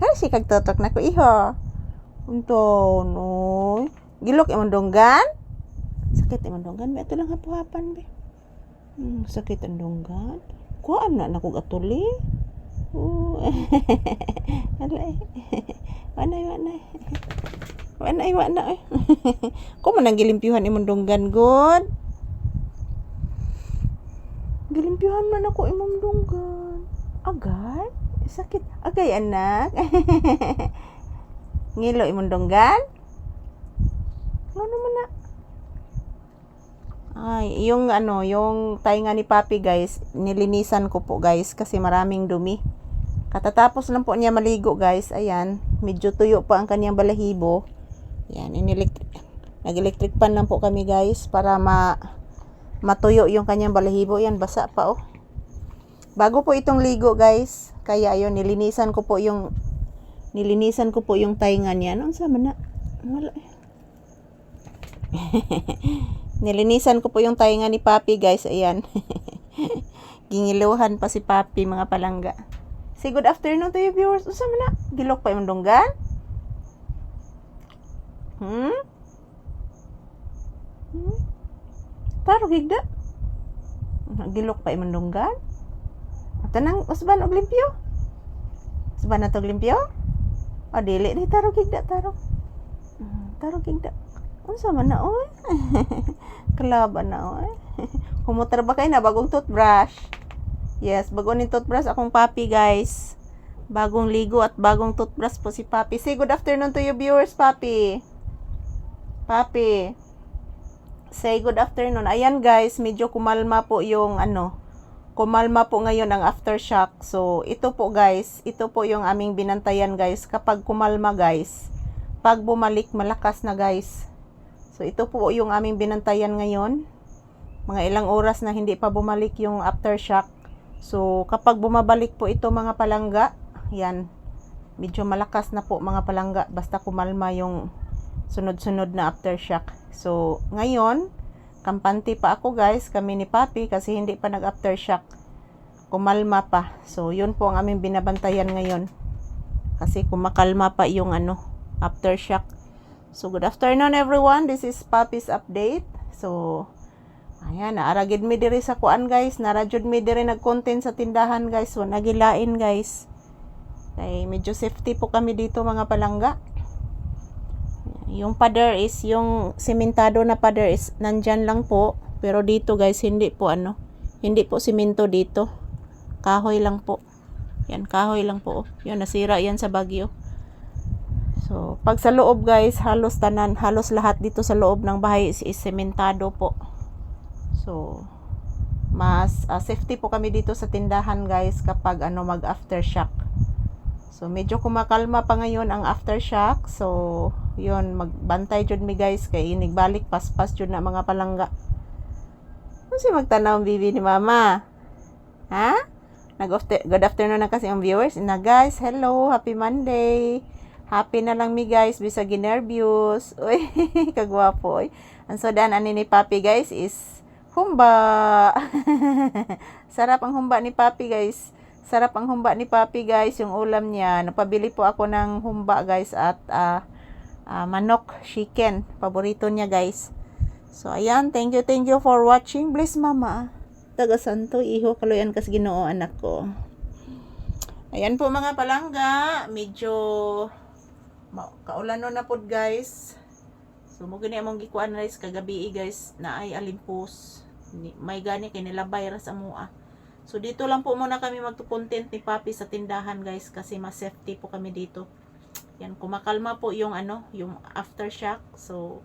Kasi kagtotok na ko iho. Unto, no. Gilok imong donggan? Sakit imong donggan. Ito lang hapuhapan, be. Hmm, sakit ang donggan. Kuhaan na na kong atuli. Oh. Alay. Wanay, wanay. Wanay, wanay. Kung man ang gilimpyuhan imong donggan, good. Gilimpyuhan man ako imong donggan. Agay? Sakit. Agay, anak. Ngilo imong donggan? Ano man na? Ay, yung ano, yung tainga ni Papi guys, nilinisan ko po guys kasi maraming dumi. Katatapos lang po niya maligo guys, ayan, medyo tuyo pa ang kanyang balahibo. Yan, inilektrik, nag-electric pan lang po kami guys para ma matuyo yung kanyang balahibo. Yan, basa pa oh. Bago po itong ligo guys, kaya ayun, nilinisan ko po yung nilinisan ko po yung tainga niya. Ano sa na? Wala. Nilinisan ko po yung tainga ni Papi guys. Ayan. Gingiluhan pa si Papi mga palangga. Say good afternoon to you viewers. Usa man na? Gilok pa yung dunggan? Hmm? Hmm? Taro gigda? Gilok pa yung dunggan? At nang usban og limpyo? Usban na to og limpyo? O dili ni taro gigda taro. Hmm, Taro gigda. Unsa man na oy? Kalaban na oy. Kumutra ba kayo na bagong toothbrush? Yes, bago ni toothbrush akong papi guys. Bagong ligo at bagong toothbrush po si Papi. Say good afternoon to you viewers, Papi. Papi. Say good afternoon. Ayan guys, medyo kumalma po yung ano, kumalma po ngayon ang aftershock. So, ito po guys, ito po yung aming binantayan guys. Kapag kumalma guys, pag bumalik malakas na guys. So, ito po yung aming binantayan ngayon. Mga ilang oras na hindi pa bumalik yung aftershock. So, kapag bumabalik po ito mga palangga, yan, medyo malakas na po mga palangga. Basta kumalma yung sunod-sunod na aftershock. So, ngayon, kampante pa ako guys, kami ni Papi, kasi hindi pa nag-aftershock. Kumalma pa. So, yun po ang aming binabantayan ngayon. Kasi kumakalma pa yung ano, aftershock. So, good afternoon everyone. This is Papi's update. So, ayan, naaragid mi diri sa kuan guys. Narajud mi diri nag-content sa tindahan guys. So, nagilain guys. Kay medyo safety po kami dito mga palangga. Yung pader is, yung simentado na pader is nandyan lang po. Pero dito guys, hindi po ano. Hindi po simento dito. Kahoy lang po. Yan, kahoy lang po. Yun, nasira yan sa bagyo. So, pag sa loob guys, halos tanan, halos lahat dito sa loob ng bahay is, is sementado po. So, mas ah, safety po kami dito sa tindahan guys kapag ano mag aftershock. So, medyo kumakalma pa ngayon ang aftershock. So, yun, magbantay jud mi guys kay inigbalik paspas jud na mga palangga. Ano si magtanaw ang bibi ni mama? Ha? Nag good afternoon na kasi ang viewers. Na guys, hello, happy Monday. Happy na lang mi guys, bisa ginervyos. Uy, kagwapo. Uy. Ang sodan ani ni Papi guys is humba. Sarap ang humba ni Papi guys. Sarap ang humba ni Papi guys, yung ulam niya. Napabili po ako ng humba guys at ah, ah, manok chicken. Paborito niya guys. So ayan, thank you, thank you for watching. Bless mama. Taga Santo, iho kaloyan kas Ginoo anak ko. Ayan po mga palangga, medyo kaulano na pod guys. So mo gani among gikuan guys kagabi eh, guys na ay alimpos. May gani kay nilabay ra sa mua. So dito lang po muna kami magto-content ni Papi sa tindahan guys kasi mas safety po kami dito. Yan kumakalma po yung ano, yung aftershock. So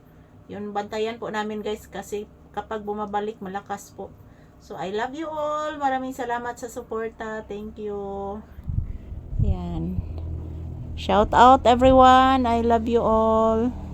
yun bantayan po namin guys kasi kapag bumabalik malakas po. So I love you all. Maraming salamat sa suporta. Thank you. Yan. Shout out everyone. I love you all.